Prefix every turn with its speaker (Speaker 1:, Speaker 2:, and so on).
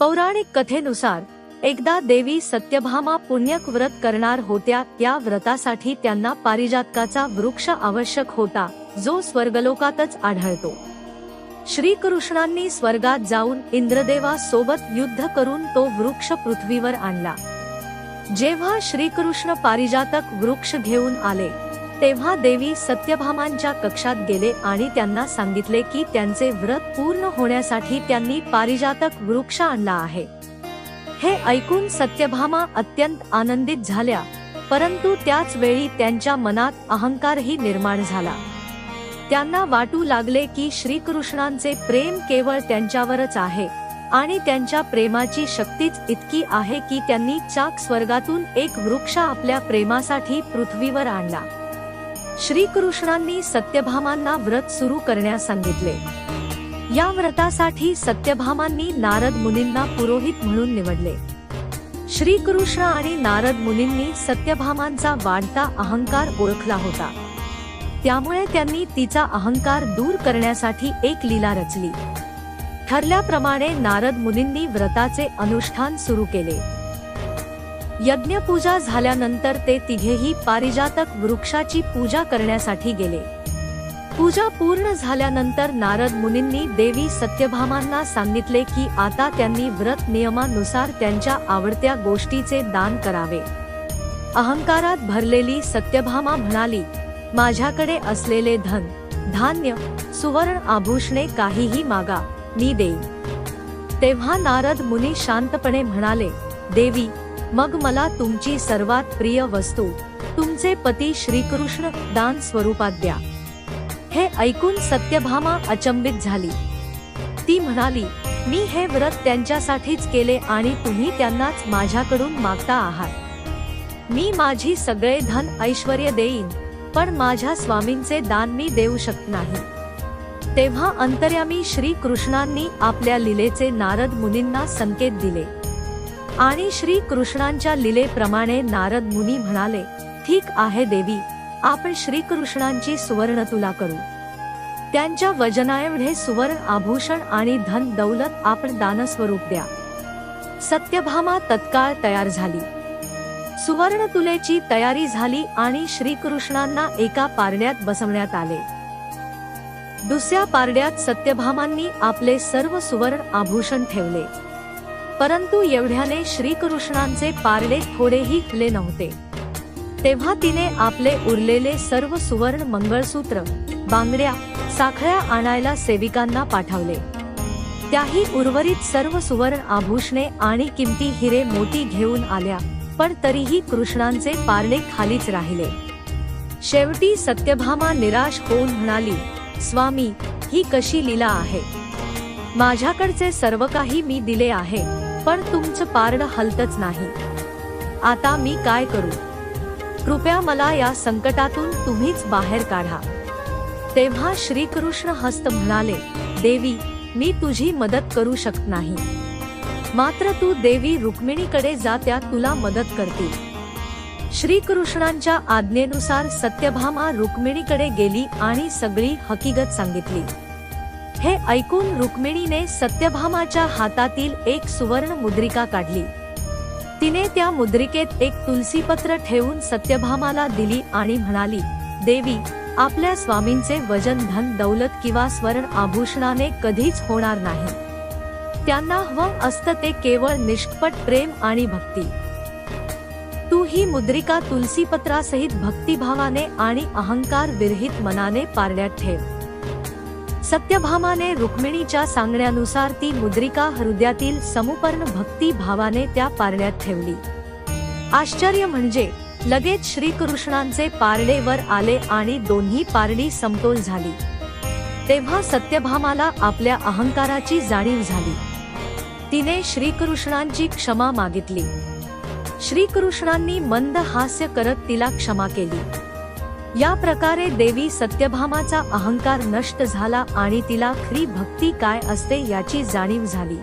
Speaker 1: पौराणिक कथेनुसार एकदा देवी सत्यभामा पुण्यक व्रत करणार होत्या त्या व्रतासाठी त्यांना पारिजातकाचा वृक्ष आवश्यक होता जो स्वर्गलोकातच आढळतो. श्रीकृष्णांनी स्वर्गात जाऊन इंद्रदेवा सोबत युद्ध करून तो वृक्ष पृथ्वीवर आणला. जेव्हा श्रीकृष्ण पारिजातक वृक्ष घेऊन आले तेव्हा देवी सत्यभामांच्या कक्षात गेले आणि त्यांना सांगितले की त्यांचे व्रत पूर्ण होण्यासाठी त्यांनी पारिजातक वृक्ष आणला आहे. हे ऐकून सत्यभामा अत्यंत आनंदित झाल्या परंतु त्याच वेळी त्यांच्या मनात अहंकारही निर्माण झाला. त्यांना वाटू लागले की श्रीकृष्णांचे प्रेम केवळ त्यांच्यावरच आहे आणि त्यांच्या प्रेमाची शक्तीच इतकी आहे की त्यांनी चाक स्वर्गातून एक वृक्ष आपल्या प्रेमासाठी पृथ्वीवर आणला. श्रीकृष्णांनी सत्यभामांना व्रत सुरू करण्यास सांगितले. या व्रतासाठी सत्यभामांनी नारद मुनींना पुरोहित म्हणून निवडले. श्रीकृष्ण आणि नारद मुनींनी सत्यभामांचा वाढता अहंकार ओळखला होता. त्यामुळे त्यांनी तिचा अहंकार दूर करण्यासाठी एक लीला रचली. ठरल्याप्रमाणे नारद मुनींनी व्रताचे अनुष्ठान सुरू केले. यज्ञपूजा झाल्यानंतर ते तिघेही पारिजातक वृक्षाची पूजा करण्यासाठी गेले. पूजा पूर्ण झाल्यानंतर नारद मुनींनी देवी सत्यभामांना सांगितले की आता त्यांनी व्रत नियमानुसार त्यांच्या आवडत्या गोष्टीचे दान करावे. अहंकारात भरलेली सत्यभामा म्हणाली माझ्याकडे असलेले धन धान्य सुवर्ण आभूषणे काहीही मागा मी देईन. तेव्हा नारद मुनी शांतपणे म्हणाले देवी मग मला तुमची सर्वात प्रिय वस्तू तुमचे पती श्रीकृष्ण दान स्वरूपात द्या. हे ऐकून सत्यभामा अचंबित झाली. ती म्हणाली मी हे व्रत त्यांच्यासाठीच केले आणि तुम्ही त्यांनाच माझ्याकडून मागता आहात. मी माझी सगळे धन ऐश्वर देईन पण माझ्या स्वामींचे दान मी देऊ शकत नाही. तेव्हा अंतर्यामी श्री कृष्णांनी आपल्या लिलेचे नारद मुनींना संकेत दिले. आणि श्री कृष्णांच्या लिलेप्रमाणे नारद मुनी म्हणाले ठीक आहे देवी आपण श्रीकृष्णांची सुवर्ण तुला करू. त्यांच्या वजनाएवढे सुवर्ण आभूषण आणि धन दौलत आपण दानस्वरूप द्या. सत्यभामा तत्काळ तयार झाली. सुवर्ण तुलेची तयारी झाली आणि श्रीकृष्णांना एका पारड्यात बसवण्यात आले. दुसऱ्या पारड्यात सत्यभामांनी आपले सर्व सुवर्ण आभूषण ठेवले. परंतु एवढ्याने श्रीकृष्णांचे पारडे थोडेही खुले नव्हते. तेव्हा तिने आपले उरलेले सर्व सुवर्ण मंगळसूत्र बांगड्या साखळ्या आणायला सेविकांना पाठवले. त्याही उर्वरित सर्व सुवर्ण आभूषणे आणि किमती हिरे मोती घेऊन आल्या पण तरीही कृष्णांचे पारणे खालीच राहिले. शेवटी सत्यभामा निराश होऊन म्हणाली स्वामी ही कशी लीला आहे? माझ्याकडचे सर्व काही मी दिले आहे. पण तुमचं पारड हलतच नाही. आता मी काय करू? कृपया मला या संकटातून तुम्हीच बाहेर काढा. तेव्हा श्रीकृष्ण हस्त म्हणाले देवी मी तुझी मदत करू शकत नाही. मात्र तू देवी रुक्मिणीकडे जा त्या तुला मदत करतील. श्रीकृष्णांच्या आज्ञेनुसार सत्यभामा रुक्मिणीकडे गेली आणि सगळी हकीकत सांगितली. हे ऐकून रुक्मिणीने सत्यभामाच्या हातातील एक सुवर्ण मुद्रिका काढली. तिने त्या मुद्रिकेत एक तुलसीपत्र ठेवून सत्यभामाला दिली आणि म्हणाली देवी आपल्या स्वामींचे वजन धन दौलत किंवा स्वर्ण आभूषणाने कधीच होणार नाही. त्यांना हवं असतं ते केवळ निष्कपट प्रेम आणि भक्ती. तू ही मुद्रिका तुलसीपत्रासहित भक्तिभावाने आणि अहंकार विरहित मनाने पारड्यात ठेव. सत्यभामाने रुक्मिणीच्या सांगण्यानुसार ती मुद्रिका हृदयातील समुपर्ण भक्ती भावाने त्या पारण्यात ठेवली. आश्चर्य म्हणजे लगेच श्रीकृष्णांचे पारडे वर आले आणि दोन्ही पारडी समतोल झाली. तेव्हा सत्यभामाला आपल्या अहंकाराची जाणीव झाली. तिने श्रीकृष्णांची क्षमा मागितली. श्रीकृष्णांनी मंद हास्य करत तिला क्षमा केली. या प्रकारे देवी सत्यभामाचा अहंकार नष्ट झाला आणि तिला खरी भक्ती काय असते याची जाणीव झाली.